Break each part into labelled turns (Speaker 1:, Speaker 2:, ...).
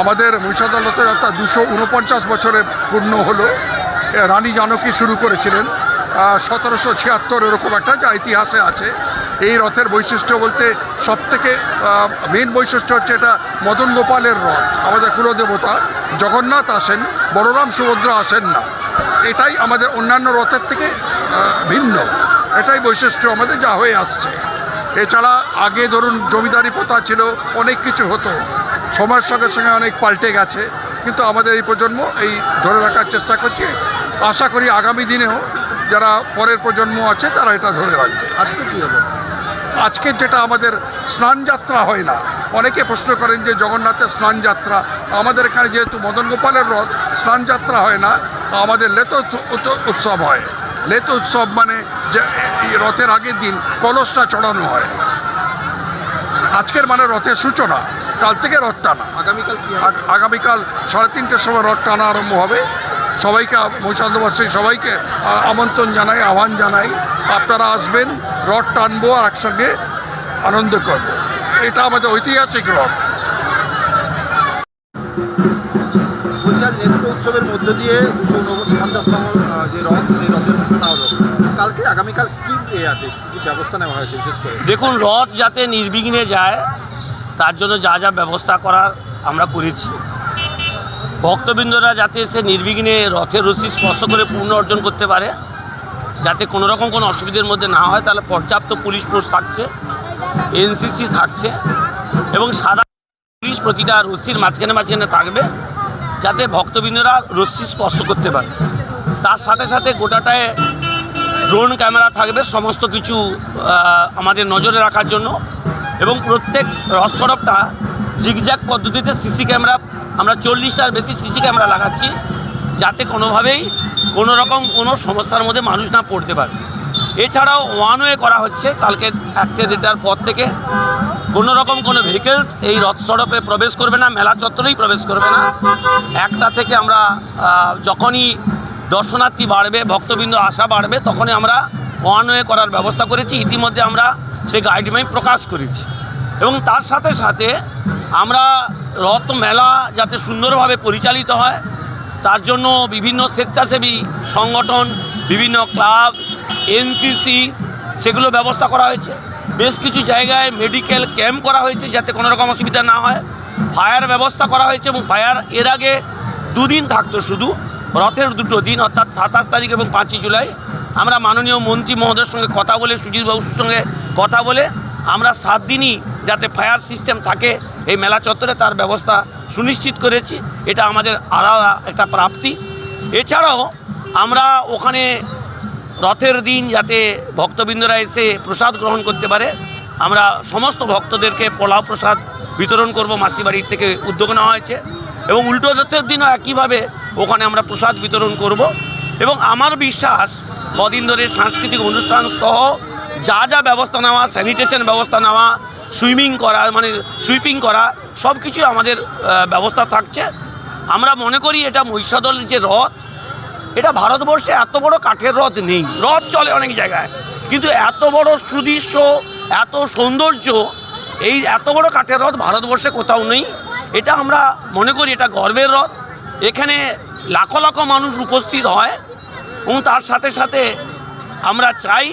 Speaker 1: আমাদের মহিষাদল রথযাত্রা দুশো উনপঞ্চাশ বছরে পূর্ণ হলো। রানী জানকী শুরু করেছিলেন। সতেরোশো ছিয়াত্তর এরকম একটা যা ইতিহাসে আছে। এই রথের বৈশিষ্ট্য বলতে সবথেকে মেন বৈশিষ্ট্য হচ্ছে এটা মদন গোপালের রথ, আমাদের কুলদেবতা। জগন্নাথ আসেন, বলরাম সুভদ্রা আসেন না। এটাই আমাদের অন্যান্য রথের থেকে ভিন্ন। এটাই বৈশিষ্ট্য আমাদের যা হয়ে আসছে। এছাড়া আগে ধরুন জমিদারি প্রথা ছিল, অনেক কিছু হতো। সময়ের সঙ্গে সঙ্গে অনেক পাল্টে গেছে। কিন্তু আমাদের এই প্রজন্ম এই ধরে রাখার চেষ্টা করছে। আশা করি আগামী দিনেও যারা পরের প্রজন্ম আছে তারা এটা ধরে রাখবে।
Speaker 2: আজকে কী হলো?
Speaker 1: আজকে যেটা আমাদের স্নান যাত্রা হয় না অনেকে প্রশ্ন করেন যে জগন্নাথের স্নান যাত্রা আমাদের এখানে যেহেতু মদন গোপালের রথ স্নান যাত্রা হয় না আমাদের লেত উৎস- উৎ- উৎসব হয়। লেত উৎসব মানে যে রথের আগের দিন কলসটা চড়ানো হয়। আজকের মানে রথের সূচনা। কাল থেকে রথ টানা।
Speaker 2: আগামীকাল
Speaker 1: সাড়ে তিনটের সময় রথ টানা আরম্ভ হবে। সবাইকে মহিষাদবাসী সবাইকে আমন্ত্রণ জানাই আহ্বান জানাই। আপনারা আসবেন রথ টানবো আর একসঙ্গে আনন্দ করব। এটা আমাদের ঐতিহাসিক রথ।
Speaker 2: বলছি আজ নেত্র উৎসবের মধ্য দিয়ে দুশো উনপঞ্চাশতম যে রথ সেই রথের সূচনা হলো। কালকে আগামীকাল কি এ আছে? কি ব্যবস্থা নেওয়া হয়েছে বিশেষ করে?
Speaker 3: দেখুন রথ যাতে নির্বিঘ্নে যায় তার জন্য যা যা ব্যবস্থা করার আমরা করেছি। ভক্তবৃন্দরা যাতে সে নির্বিঘ্নে রথের রশি স্পর্শ করে পূর্ণ অর্জন করতে পারে, যাতে কোনো রকম কোনো অসুবিধার মধ্যে না হয়, তাহলে পর্যাপ্ত পুলিশ ফোর্স থাকছে, এনসিসি থাকছে এবং সাদা পুলিশ প্রতিটা রশ্মির মাঝখানে মাঝখানে থাকবে, যাতে ভক্তবৃন্দরা রশ্মি স্পর্শ করতে পারে। তার সাথে সাথে গোটাটায় ড্রোন ক্যামেরা থাকবে, সমস্ত কিছু আমাদের নজরে রাখার জন্য। এবং প্রত্যেক রথ সড়কটা জিগজ্যাগ পদ্ধতিতে সিসি ক্যামেরা আমরা চল্লিশটার বেশি সিসি ক্যামেরা লাগাচ্ছি, যাতে কোনোভাবেই কোনো রকম কোনো সমস্যার মধ্যে মানুষ না পড়তে পারে। এছাড়াও ওয়ান ওয়ে করা হচ্ছে, কালকে একটা দেড়টার পর থেকে। কোনো রকম কোনো ভেহিকেলস এই রথ সড়কে প্রবেশ করবে না, মেলা চত্বরেই প্রবেশ করবে না। একটা থেকে আমরা যখনই দর্শনার্থী বাড়বে, ভক্তবৃন্দ আশা বাড়বে, তখনই আমরা ওয়ান ওয়ে করার ব্যবস্থা করেছি। ইতিমধ্যে আমরা সেই গাইডলাইন প্রকাশ করেছি। এবং তার সাথে সাথে আমরা রথ মেলা যাতে সুন্দরভাবে পরিচালিত হয়, তার জন্য বিভিন্ন স্বেচ্ছাসেবী সংগঠন, বিভিন্ন ক্লাব এনসিসি সেগুলো ব্যবস্থা করা হয়েছে। বেশ কিছু জায়গায় মেডিকেল ক্যাম্প করা হয়েছে যাতে কোনো রকম অসুবিধা না হয়। ফায়ার ব্যবস্থা করা হয়েছে এবং ফায়ার এর আগে দুদিন থাকতো শুধু, রথের দুটো দিন, অর্থাৎ সাতাশ তারিখ এবং পাঁচই জুলাই। আমরা মাননীয় মন্ত্রী মহোদয়ের সঙ্গে কথা বলে সুজিত বাবুর সঙ্গে কথা বলে আমরা সাত দিনই যাতে ফায়ার সিস্টেম থাকে, এই মেলা চত্বরে তার ব্যবস্থা সুনিশ্চিত করেছি। এটা আমাদের আলাদা একটা প্রাপ্তি। এছাড়াও আমরা ওখানে রথের দিন যাতে ভক্তবৃন্দরা এসে প্রসাদ গ্রহণ করতে পারে, আমরা সমস্ত ভক্তদেরকে পোলাও প্রসাদ বিতরণ করব মাসি বাড়ির থেকে উদ্যোগ নেওয়া হয়েছে এবং উল্টো রথের দিনও একইভাবে ওখানে আমরা প্রসাদ বিতরণ করব। এবং আমার বিশ্বাস কদিন ধরে সাংস্কৃতিক অনুষ্ঠান সহ যা যা ব্যবস্থা নেওয়া স্যানিটেশন ব্যবস্থা নেওয়া সুইমিং করা মানে সুইপিং করা সব কিছুই আমাদের ব্যবস্থা থাকছে। আমরা মনে করি এটা মহিষাদল যে রথ, এটা ভারতবর্ষে এত বড় কাঠের রথ নেই। রথ চলে অনেক জায়গায়। কিন্তু এত বড় সুদৃশ্য, এত সৌন্দর্য, এই এত বড় কাঠের রথ ভারতবর্ষে কোথাও নেই। এটা আমরা মনে করি এটা গর্বের রথ। এখানে লাখো লাখো মানুষ উপস্থিত হয়। এবং তার সাথে সাথে আমরা চাই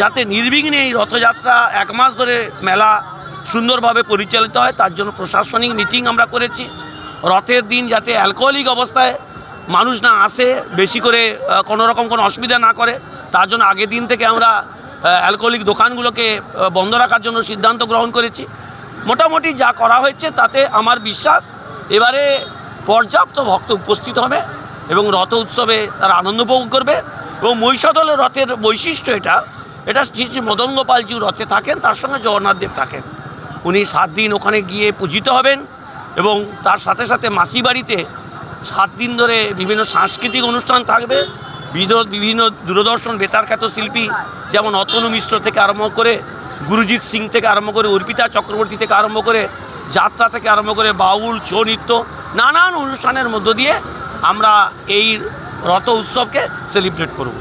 Speaker 3: যাতে নির্বিঘ্নে এই রথযাত্রা এক মাস ধরে মেলা সুন্দরভাবে পরিচালিত হয়। তার জন্য প্রশাসনিক মিটিং আমরা করেছি। রথের দিন যাতে অ্যালকোহলিক অবস্থায় মানুষ না আসে, বেশি করে কোনো রকম কোনো অসুবিধা না করে। তার জন্য আগের দিন থেকে আমরা অ্যালকোহলিক দোকানগুলোকে বন্ধ রাখার জন্য সিদ্ধান্ত গ্রহণ করেছি। মোটামুটি যা করা হয়েছে তাতে আমার বিশ্বাস এবারে পর্যাপ্ত ভক্ত উপস্থিত হবে। এবং রথ উৎসবে তারা আনন্দ উপভোগ করবে এবং মহিষাদলের রথের বৈশিষ্ট্য এটা। এটা শ্রী শ্রী মদন গোপালজিউ রথে থাকেন, তার সঙ্গে জগন্নাথ দেব থাকেন। উনি সাত দিন ওখানে গিয়ে পূজিত হবেন এবং তার সাথে সাথে মাসি বাড়িতে সাত দিন ধরে বিভিন্ন সাংস্কৃতিক অনুষ্ঠান থাকবে। বিভিন্ন দূরদর্শন বেতার খ্যাত শিল্পী যেমন অতনু মিশ্র থেকে আরম্ভ করে, গুরুজিৎ সিং থেকে আরম্ভ করে, অর্পিতা চক্রবর্তী থেকে আরম্ভ করে, যাত্রা থেকে আরম্ভ করে, বাউল, ছৌ নৃত্য, নানান অনুষ্ঠানের মধ্য দিয়ে আমরা এই রথ উৎসবকে সেলিব্রেট করব।